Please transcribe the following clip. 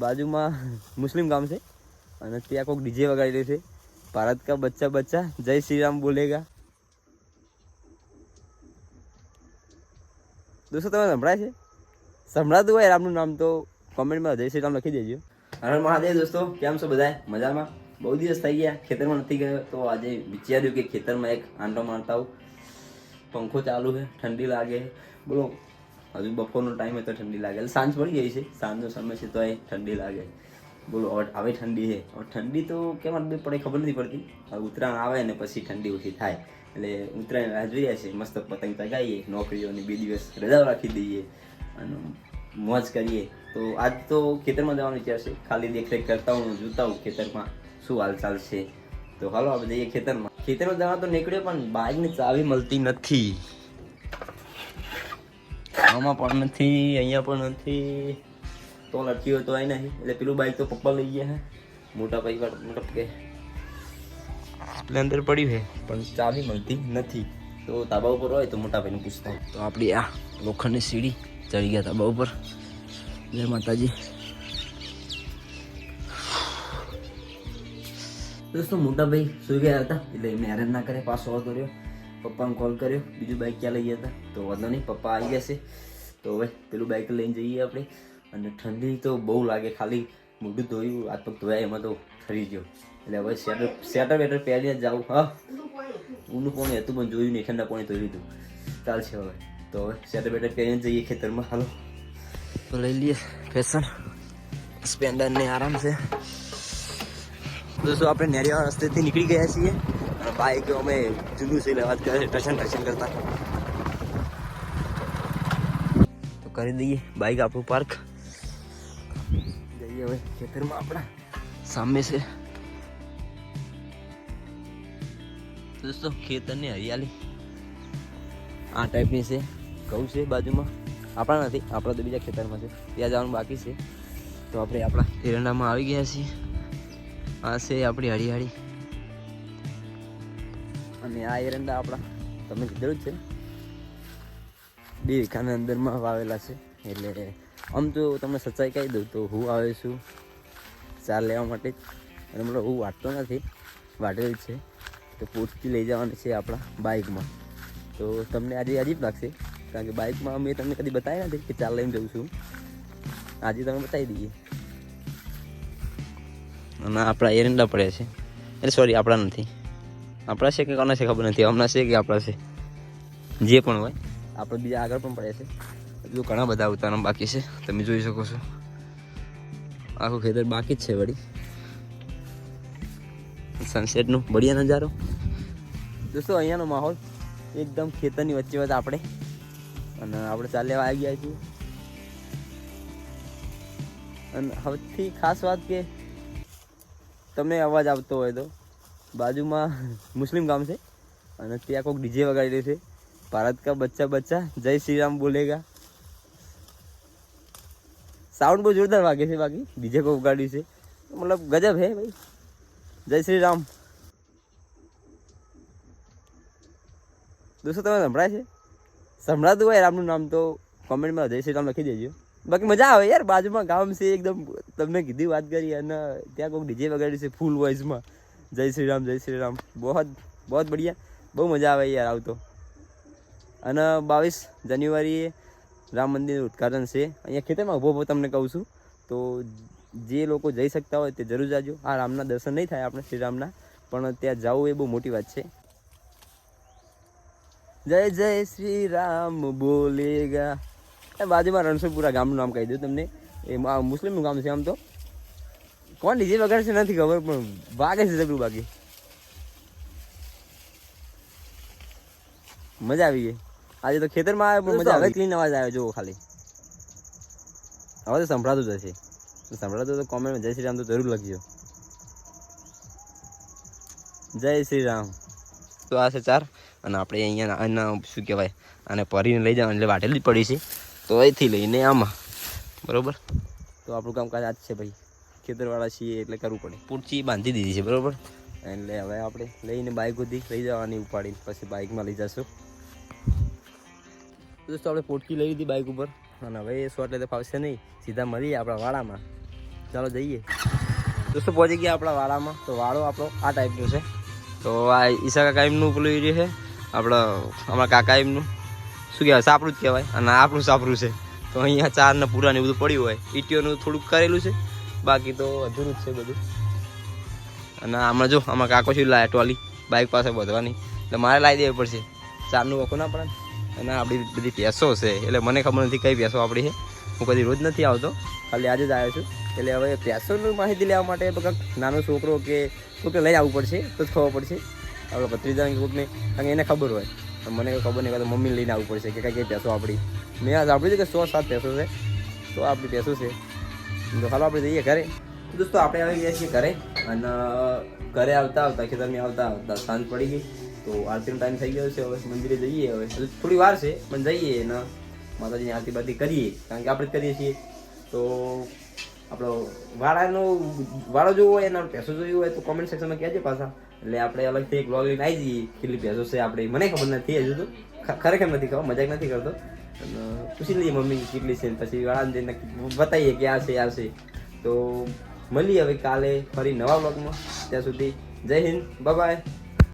બાજુમાં મુસ્લિમ ગામ છે અને ત્યાં કોઈક ડીજે વગાડી રહ્યું છે. ભારત કા બચ્ચા બચ્ચા, જય શ્રી રામ બોલેગા. દોસ્તો, તમે સંભળાય છે? સંભળાતું હોય રામનું નામ તો કોમેન્ટમાં જય શ્રી રામ લખી દેજો. હર મહાદેવ દોસ્તો, કેમ છો બધા મજામાં? બહુ દિવસ થઈ ગયા, ખેતરમાં નથી ગયો, તો આજે વિચાર્યું કે ખેતરમાં એક આંટો મારતા પંખો ચાલુ છે, ઠંડી લાગે. બોલો હજુ બપોરનો ટાઈમ હોય તો ઠંડી લાગે. એટલે સાંજ પડી ગઈ છે. સાંજનો સમય છે તો એ ઠંડી લાગે. બોલો, હવે ઠંડી છે. હવે ઠંડી તો કેમ આટલી પડે ખબર નથી પડતી. હવે ઉત્તરાયણ આવે ને પછી ઠંડી ઓછી થાય. એટલે ઉત્તરાયણ રાહ જોઈએ છે મસ્ત પતંગ ચગાવીએ, નોકરીઓની બે દિવસ રજાઓ રાખી દઈએ અને મોજ કરીએ. તો આજ તો ખેતરમાં જવાનો વિચાર છે. ખાલી દેખરેખ કરતા હું જોતા હું ખેતરમાં શું હાલચાલ છે. તો હાલો આપણે જઈએ ખેતરમાં. ખેતરમાં જવા તો નીકળ્યો પણ બાઇકની ચાવી મળતી નથી. આમાં પણ નથી અહીંયા પણ નથી. તો લટકી હોય તો અહીં નહીં. એટલે પેલું બાઈક તો પપ્પા લઈ ગયા હે. મોટા ભાઈ મતલબ કે સ્પ્લેન્ડર પડ્યું છે પણ ચાવી મળતી નથી. તો તાબા ઉપર હોય તો મોટા ભાઈને પૂછતા તો આપણી આ લોખંડની સીડી ચડી ગયા તાબા ઉપર. જય માતાજી. દોસ્તો મોટા ભાઈ સુઈ ગયા હતા. એટલે એમને હેરાન ના કરે પાછો કોલ કર્યો પપ્પાને કોલ કર્યો. બીજું બાઇક ક્યાં લઈ ગયા હતા? તો વાંધો નહીં, પપ્પા આવી ગયા છે. તો હવે પેલું બાઇક લઈને જઈએ આપણે. અને ઠંડી તો બહુ લાગે, ખાલી મોઢું ધોયું, હાથ પગ ધોયા, એમાં તો ઠરી ગયો. એટલે હવે સ્વેટર સ્વેટર વેટર પહેરીને જ જાઉં. હા. ઊંડું પાણી હતું, પણ જોયું નહીં, ઠંડા પાણી ધોઈ લીધું. ચાલશે હવે. તો હવે સ્વેટર બેટર પહેરીને જઈએ ખેતરમાં. હાલો. તો લઈ લઈએ ફેશન. સ્પેન્ડર ને આરામ છે. દોસ્તો, આપણે નેરિયા રસ્તેથી નીકળી ગયા છીએ. બાઈક અમે જુદું છે વાત કરે છે ટચન ટચન કરતા તો કરી દઈએ બાઈક આપણું પાર્ક જઈએ હવે ખેતરમાં આપણા સામે છે દોસ્તો ખેતરની હરિયાળી આ ટાઈપની છે ઘઉં છે બાજુમાં આપણા નથી આપણા તો બીજા ખેતરમાં છે ત્યાં જવાનું બાકી છે તો આપણે આપણા એરંડામાં આવી ગયા છીએ આ છે આપણી હરિયાળી અને આ એરંડા આપણા, તમે કીધેલું જ છે. બે વીઘાના અંદરમાં વાવેલા છે. એટલે આમ તો તમને સચ્ચાઈ કહી દઉં તો હું આવે છું. ચાર લેવા માટે અને મતલબ હું વાટતો નથી. વાટેલ છે. તો પોટથી લઈ જવાની છે આપણા બાઇકમાં. તો તમને આજે અજીબ લાગશે, કારણ કે બાઇકમાં મેં તમને કદી બતાવ્યા નથી કે ચાલ લઈને જઉં છું. આજે તમે બતાવી દઈએ. અને આપણા એરંડા પડ્યા છે. એટલે સોરી આપણા નથી. આપણા છે કે કોના છે ખબર નથી. હમણાં છે કે આપણા છે. જે પણ હોય. આપણે બીજા આગળ પણ પડ્યા છે. હજુ ઘણા બધા ઉતારવા બાકી છે. તમે જોઈ શકો છો. આખું ખેતર બાકી જ છે વળી. સનસેટનું બઢિયા નજારો. દોસ્તો, અહીંયાનો માહોલ એકદમ ખેતરની વચ્ચે વચ્ચે આપણે. અને આપણે ચાલ્યા આવી ગયા છીએ. અને સૌથી ખાસ વાત કે, તમને અવાજ આવતો હોય તો બાજુમાં મુસ્લિમ ગામ છે અને ત્યાં કોઈક ડીજે વગાડી રહ્યું છે. ભારત કા બચ્ચા બચ્ચા, જય શ્રી રામ બોલેગા. સાઉન્ડ બહુ જોરદાર વાગે છે બાકી. ડીજે કોઈ વગાડ્યું છે. મતલબ ગજબ હે ભાઈ. જય શ્રી રામ દોસ્તો, તમે સંભળાય છે? સંભળાતું હોય રામનું નામ તો કોમેન્ટમાં જય શ્રી રામ લખી દેજો. બાકી મજા આવે યાર, બાજુમાં ગામ છે, એકદમ તમને કીધી વાત કરી અને ત્યાં કોઈક ડીજે વગાડ્યું છે ફૂલ વોઇસમાં જય શ્રી રામ, જય શ્રી રામ. બહુ બહુ બઢિયા. બહુ મજા આવે યાર આવતો. અને બાવીસ જાન્યુઆરીએ રામ મંદિરનું ઉદ્ઘાટન છે. અહીંયા ખેતરમાં ઊભો તમને કહું છું. તો જે લોકો જઈ શકતા હોય તે જરૂર જાજો. આ રામના દર્શન નહીં થાય આપણે શ્રી રામના, પણ ત્યાં જવું એ બહુ મોટી વાત છે. જય જય શ્રી રામ બોલેગા. બાજુમાં રણછોડપુરા ગામનું નામ કહી દઉં તમને. એ મુસ્લિમનું ગામ છે આમ તો. કોણ ડીજે વગાડે છે નથી ખબર પણ વાગે છે જબરું બાકી. મજા આવી ગઈ. આજે તો ખેતરમાં આવે પણ મજા આવે ક્લીન અવાજ આવે જોવો ખાલી. હવે તો સંભળાતું જ હશે. સંભળાતું તો કોમેન્ટમાં જય શ્રી રામ તો જરૂર લખજો. જય શ્રી રામ. તો આ છે ચાર અને આપણે અહીંયા એના શું કહેવાય આને ભરીને લઈ જવાનું એટલે વાટેલી જ પડી છે. તો અહીંથી લઈને આમાં. બરોબર? તો આપણું કામકાજ આજ છે ભાઈ. ખેતરવાળા છીએ એટલે કરવું પડે. પૂરચી બાંધી દીધી છે બરોબર? એટલે હવે આપણે લઈને બાઇક સુધી લઈ જવાની ઉપાડીને પછી બાઇકમાં લઈ જશું. દોસ્તો આપણે પોટકી લઈ લીધી બાઇક ઉપર. અને હવે એ શોર્ટ લેતા ફાવશે નહીં. સીધા મળીએ આપણા વાડામાં. ચાલો જઈએ. દોસ્તો પહોંચી ગયા આપણા વાડામાં. તો વાડો આપણો આ ટાઈપનો છે. તો આ ઈશા કાકા એમનું પેલું એરિયા છે. આપણા અમારા કાકા એમનું. શું કહેવાય? સાપરું જ કહેવાય. અને આપણું સાપરું છે. તો અહીંયા ચાર ને પૂરા ને બધું પડ્યું હોય. ઈટીઓનું થોડુંક કરેલું છે. બાકી તો અધૂરું જ છે બધું. અને આમાં જો, આમાં કાકો શું લાયા ટોલી બાઇક પાસે બધવાની એટલે મારે લાવી દેવી પડશે. ચારનું વખો ના પડે અને આપણી બધી ભેંસો છે. એટલે મને ખબર નથી કઈ ભેંસો આપણી છે. હું કદી રોજ નથી આવતો. ખાલી આજે જ આવ્યો છું. એટલે હવે ભેંસોની માહિતી લેવા માટે કંઈક નાનો છોકરો કે કોઈકને લઈ આવવું પડશે, તો જ ખબર પડશે. આપણે ભત્રીજાને કોઈકને કારણ એને ખબર હોય. મને કંઈ ખબર નહીં. કાં તો મમ્મીને લઈને આવવું પડશે કે કઈ કઈ ભેંસો આપણી. મેં આ આપણી છે કે સો સાત ભેંસો છે. તો આપણી ભેંસો છે. તો હાલો આપણે જઈએ ઘરે. દોસ્તો, આપણે આવી ગયા છીએ ઘરે અને ઘરે આવતા આવતા, ખેતરમાં આવતા આવતા સાંજ પડી ગઈ. તો આરતીનો ટાઈમ થઈ ગયો છે, હવે મંદિરે જઈએ. હવે થોડી વાર છે, પણ જઈએ અને માતાજીની આરતી બારતી કરીએ, કારણ કે આપણે જ કરીએ છીએ. તો આપણો વાળાનો વાળો જોવો હોય, એના પૈસો જોયું હોય, તો કોમેન્ટ સેક્શનમાં કહેજો પાછા. એટલે આપણે અલગથી એક બ્લોગ લઈને આવી જઈએ. કેટલી પૈસો છે, આપણે, મને ખબર નથી, હજુ તો. ખરેખર નથી ખબર, મજાક નથી કરતો. અને પૂછી લઈએ મમ્મી કેટલી છે પછી વાળાને બતાવીએ કે આ છે આ છે તો મળીએ હવે કાલે ફરી નવા વ્લોગમાં ત્યાં સુધી જય હિન્દ બાય